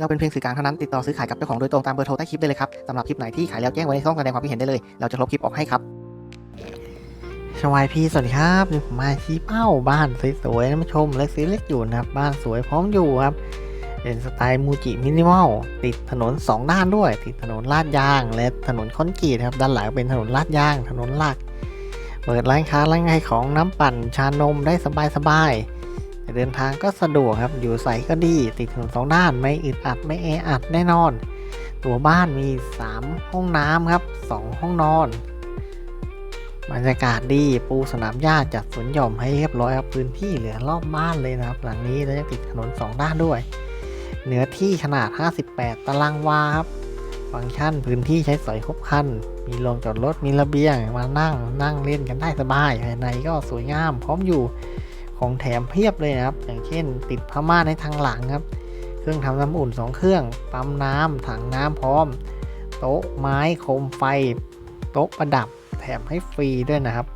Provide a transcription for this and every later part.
เราเป็นเพียงสื่อกลางเท่านั้นติดต่อซื้อขายกับเจ้าของโดยตรงตามเบอร์โทรใต้คลิปได้เลยครับสำหรับคลิปไหนที่ขายแล้วแจ้งไว้ในช่องแสดงความคิดเห็นได้เลยเราจะลบคลิปออกให้ครับชวายพี่สวัสดีครับนี่ผมมาชี้เป้าบ้านสวยๆนะมาชมและซื้อเล็กอยู่นะครับ บ้านสวยพร้อมอยู่ครับเป็นสไตล์มูจิมินิมอลติดถนน 2 ด้านด้วย ติดถนนลาดยาง และถนนคอนกรีตครับ ด้านหลังเป็นถนนลาดยาง ถนนหลัก เปิดร้านค้าร้านขายของน้ำปั่นชานมได้สบายๆแต่ เดินทางก็สะดวกครับ อยู่ใสก็ดี ติดถนนสองด้านไม่อึดอัดไม่แออัดแน่นอน ตัวบ้านมี 3 ห้องน้ำครับ 2 ห้องนอน บรรยากาศดีปูสนามหญ้าจัดสวนหย่อมให้เรียบร้อยครับพื้นที่เหลือรอบบ้านเลยนะครับ หลังนี้แล้วติดถนน 2 ด้านด้วยเนื้อที่ขนาด 58 ตารางวาครับฟังก์ชันพื้นที่ใช้สอยครบคัน มีโรงจอดรถ มีระเบียง มานั่ง นั่งเล่นกันได้สบาย ภายในก็สวยงาม พร้อมอยู่ ของแถมเพียบเลยนะครับ อย่างเช่น ติดผ้าม่าในทางหลังครับ เครื่องทำน้ำอุ่น 2 เครื่อง ปั๊มน้ำถังน้ำพร้อม โต๊ะไม้โคมไฟ โต๊ะประดับแถมให้ฟรีด้วยนะครับ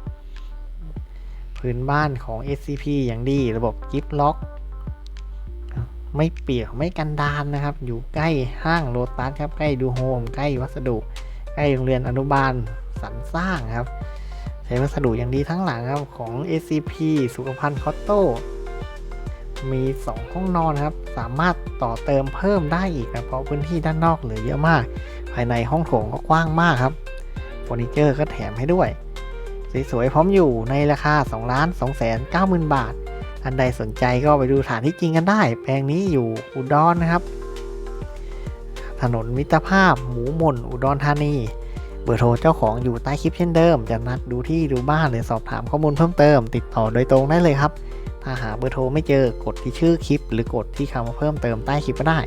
พื้นบ้านของ SCP อย่างดีระบบกิฟล็อก ไม่เปียกไม่กันดานนะครับ อยู่ใกล้ห้างโลตัสครับ ใกล้ดูโฮม ใกล้วัสดุ ใกล้โรงเรียนอนุบาลสรรสร้างครับ ใช้วัสดุอย่างดีทั้งหลังครับของ SCP สุขภัณฑ์คอตโต้มี 2 ห้องนอนครับ สามารถต่อเติมเพิ่มได้อีกนะเพราะพื้นที่ด้านนอกเหลือเยอะมาก ภายในห้องโถงก็กว้างมากครับเฟอร์นิเจอร์ก็แถมให้ด้วย สวยๆพร้อมอยู่ในราคา 2 ล้าน2แสน9หมื่นบาทท่านใดสนใจก็ไปดูฐานที่จริงกันได้ แปลงนี้อยู่อุดรนะครับ ถนนมิตรภาพ หมูหม่นอุดรธานี เบอร์โทรเจ้าของอยู่ใต้คลิปเช่นเดิม จะนัดดูที่ดูบ้านหรือสอบถามข้อมูลเพิ่มเติม ติดต่อโดยตรงได้เลยครับ ถ้าหาเบอร์โทรไม่เจอกดที่ชื่อคลิป หรือกดที่คำเพิ่มเติมใต้คลิปก็ได้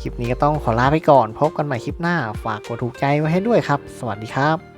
คลิปนี้ก็ต้องขอลาไปก่อน พบกันใหม่คลิปหน้า ฝากกดถูกใจไว้ให้ด้วยครับ สวัสดีครับ